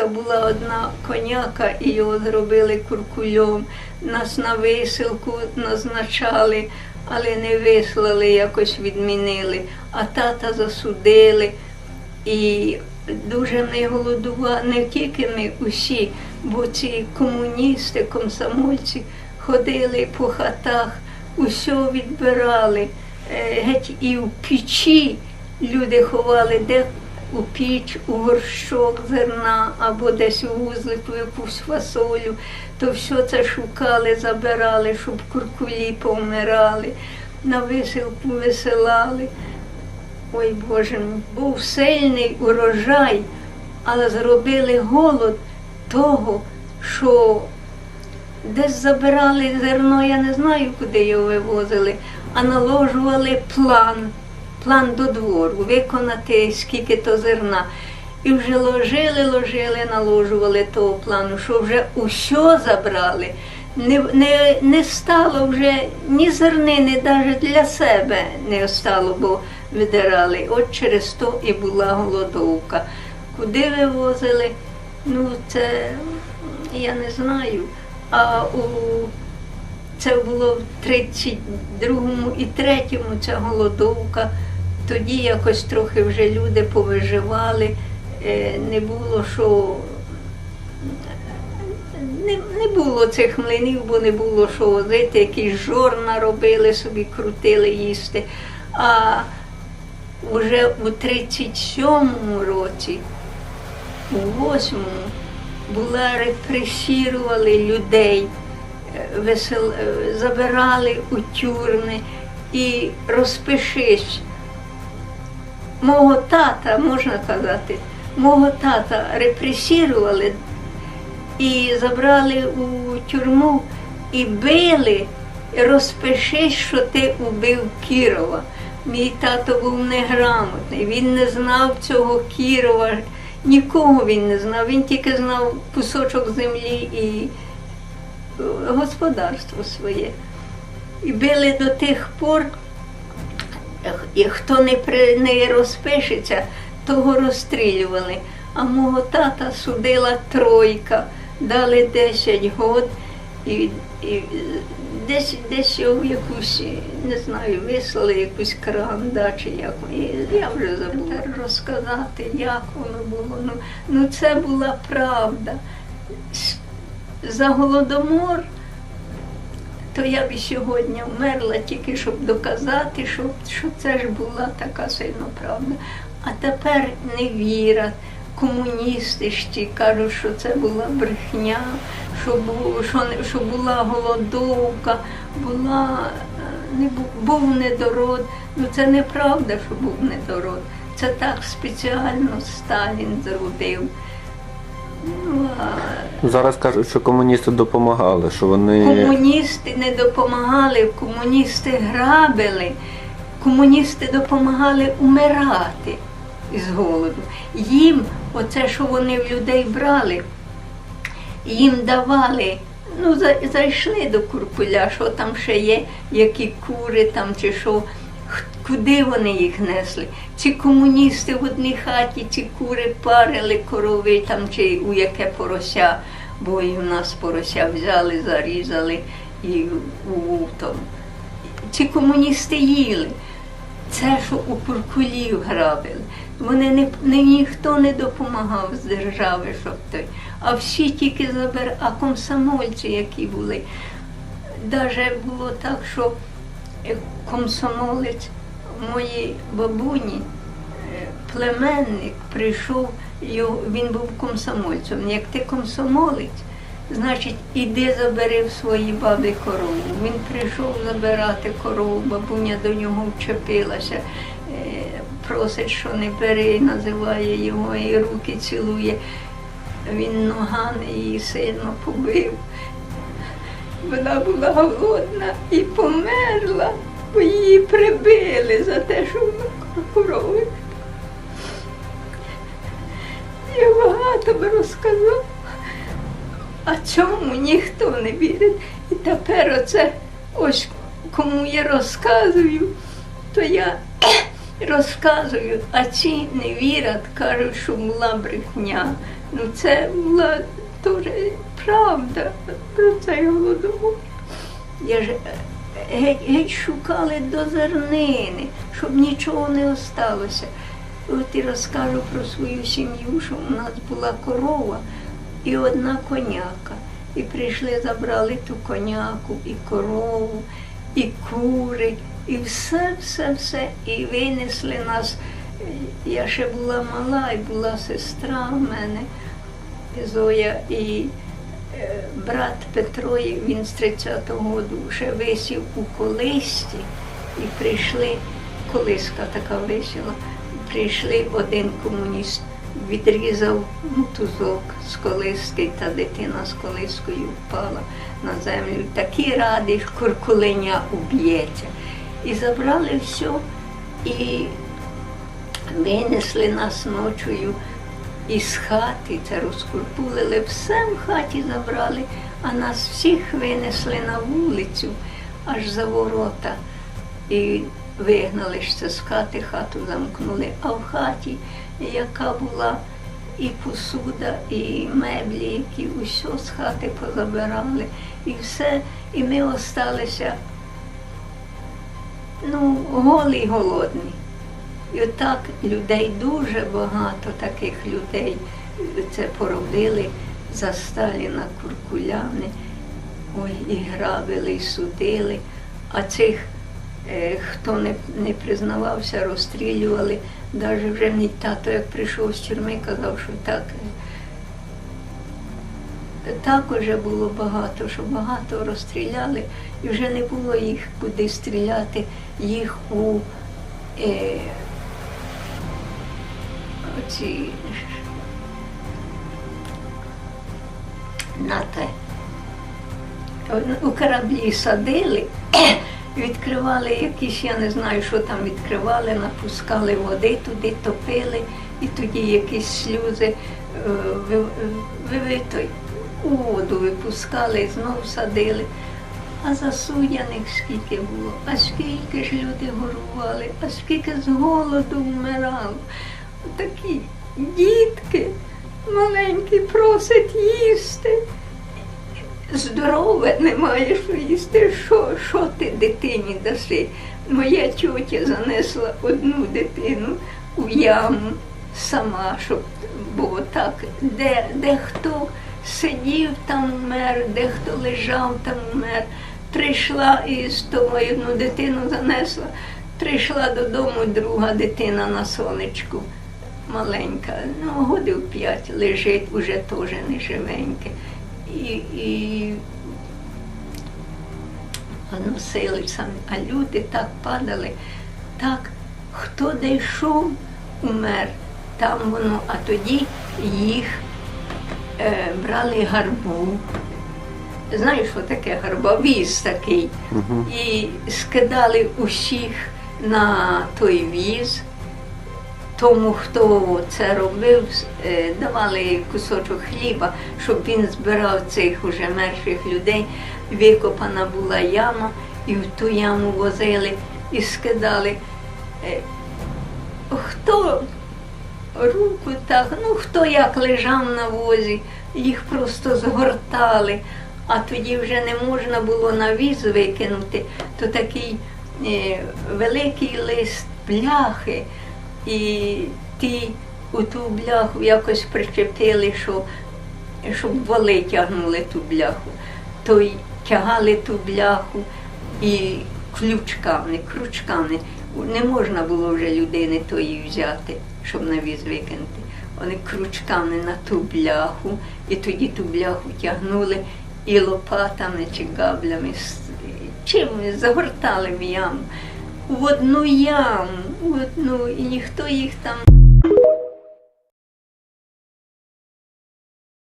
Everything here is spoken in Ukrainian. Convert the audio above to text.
Київська була одна коняка, і його зробили куркульом. Нас на висилку назначали, але не вислали, якось відмінили. А тата засудили. І дуже ми голодували, не тільки ми усі, бо ці комуністи, комсомольці ходили по хатах, усе відбирали. Е, Геть і в печі люди ховали, де у піч, у горщок зерна або десь у вузлику якусь фасолю, то все це шукали, забирали, щоб куркулі повмирали, на висилку висилали. Ой Боже, був сильний урожай, але зробили голод того, що десь забирали зерно, я не знаю, куди його вивозили, а наложували план, план до двору, виконати скільки то зерна. І вже ложили, ложили, наложували того плану, що вже усе забрали. Не, не, не стало вже ні зернини, навіть для себе не стало, бо видирали. От через то і була голодовка. Куди вивозили? Ну, це я не знаю. А у це було в 32-му і 3-му ця голодовка. Тоді якось трохи вже люди повиживали, Е, не було що. Не, не було цих млинів, бо не було що возити, якісь жорна робили собі, крутили їсти. А вже у 37-му році, у 8-му, була репресірували людей, весел... е, забирали у тюрми і розпишись. Мого тата, можна казати, мого тата репресірували і забрали у тюрму і били, розпишись, що ти убив Кірова. Мій тато був неграмотний, він не знав цього Кірова, нікого він не знав, він тільки знав кусочок землі і е, господарство своє. І били до тих пор, і хто не, при, не розпишеться, того розстрілювали. А мого тата судила тройка, дали 10 год і, і десь, десь в якусь, не знаю, вислали якусь кран, чи як. І я вже забула розказати, як воно було. Ну, ну це була правда. За голодомор то я б сьогодні вмерла тільки щоб доказати, що, що це ж була така сильно правда. А тепер не вірять. Комуністи ж ті кажуть, що це була брехня, що, бу- що, що була голодовка, була, е, не бу- був недород. Ну це неправда, що був недород. Це так спеціально Сталін зробив. Ну, а Зараз кажуть, що комуністи допомагали, що вони Комуністи не допомагали, комуністи грабили, комуністи допомагали умирати з голоду. Їм, оце, що вони в людей брали, їм давали, ну, за- зайшли до Куркуля, що там ще є, які кури там чи що. Куди вони їх несли? Ці комуністи в одній хаті, ці кури парили корови там чи у яке порося, бо і в нас порося взяли, зарізали і у. Ці комуністи їли. Це, що у куркулів грабили. Вони не, не ніхто не допомагав з держави, щоб той. А всі тільки забирали, а комсомольці, які були. Даже було так, що комсомолець моїй бабуні, е, племенник прийшов, він був комсомольцем. Як ти комсомолець, значить, іди забери в своїй бабі корову. Він прийшов забирати корову, бабуня до нього вчепилася, е, просить, що не бери, називає його і руки цілує. Він ногами її сильно побив. Вона була голодна і померла, бо її прибили за те, що вона корови. Я багато би розказала, а цьому ніхто не вірить. І тепер оце ось кому я розказую, то я розказую, а ці не вірять, кажуть, що була брехня. Ну це була теж правда голодомор. Я ж е, геть, геть шукали до зернини, щоб нічого не осталося. От і розкажу про свою сім'ю, що у нас була корова і одна коняка. І прийшли, забрали ту коняку, і корову, і кури, і все, все, все. І винесли нас. Я ще була мала, і була сестра в мене, Зоя, і брат Петро, він з 30-го року ще висів у колисті, і прийшли, колиска така висіла, прийшли один комуніст, відрізав мотузок з колиски, та дитина з колискою впала на землю. Такі раді, куркулиня уб'ється. І забрали все, і винесли нас ночою із хати, це розкурпулили, все в хаті забрали, а нас всіх винесли на вулицю, аж за ворота. І вигнали ж з хати, хату замкнули. А в хаті, яка була і посуда, і меблі, які усе з хати позабирали, і все, і ми осталися ну, голі й голодні. І отак людей дуже багато таких людей це поробили за Сталіна куркуляни, ой, і грабили, і судили. А цих, е, хто не, не признавався, розстрілювали. Навіть вже мій тато, як прийшов з тюрми, казав, що так. е, Так уже було багато, що багато розстріляли, і вже не було їх куди стріляти, їх у е, оці на те. У кораблі садили, відкривали якісь, я не знаю, що там відкривали, напускали води туди, топили, і тоді якісь сльози е, у воду випускали, знов садили. А засудяних скільки було, а скільки ж люди горували, а скільки з голоду вмирало. Такі дітки маленькі просять їсти. Здорове немає що їсти. Що, що ти дитині даси? Моя тьотя занесла одну дитину у яму сама, щоб було так, де, де хто сидів, там умер, де хто лежав, там умер. Прийшла і з того одну дитину занесла, прийшла додому друга дитина на сонечку маленька, ну, годів п'ять лежить, уже теж не живеньке. І, і носили самі, а люди так падали, так, хто де йшов, умер, там воно, а тоді їх е, брали гарбу. Знаєш, що таке гарба? Віз такий. І скидали усіх на той віз тому, хто це робив, е, давали кусочок хліба, щоб він збирав цих уже мертвих людей. Викопана була яма, і в ту яму возили і скидали. Е, Хто руку так, ну хто як лежав на возі, їх просто згортали, а тоді вже не можна було на віз викинути, то такий е, великий лист бляхи, і ті у ту бляху якось причепили, що, щоб воли тягнули ту бляху, то й тягали ту бляху і ключками, крючками. Не можна було вже людини тої взяти, щоб на віз викинути. Вони крючками на ту бляху, і тоді ту бляху тягнули і лопатами чи габлями, чим загортали в яму. В одну яму, в ну, і ніхто їх там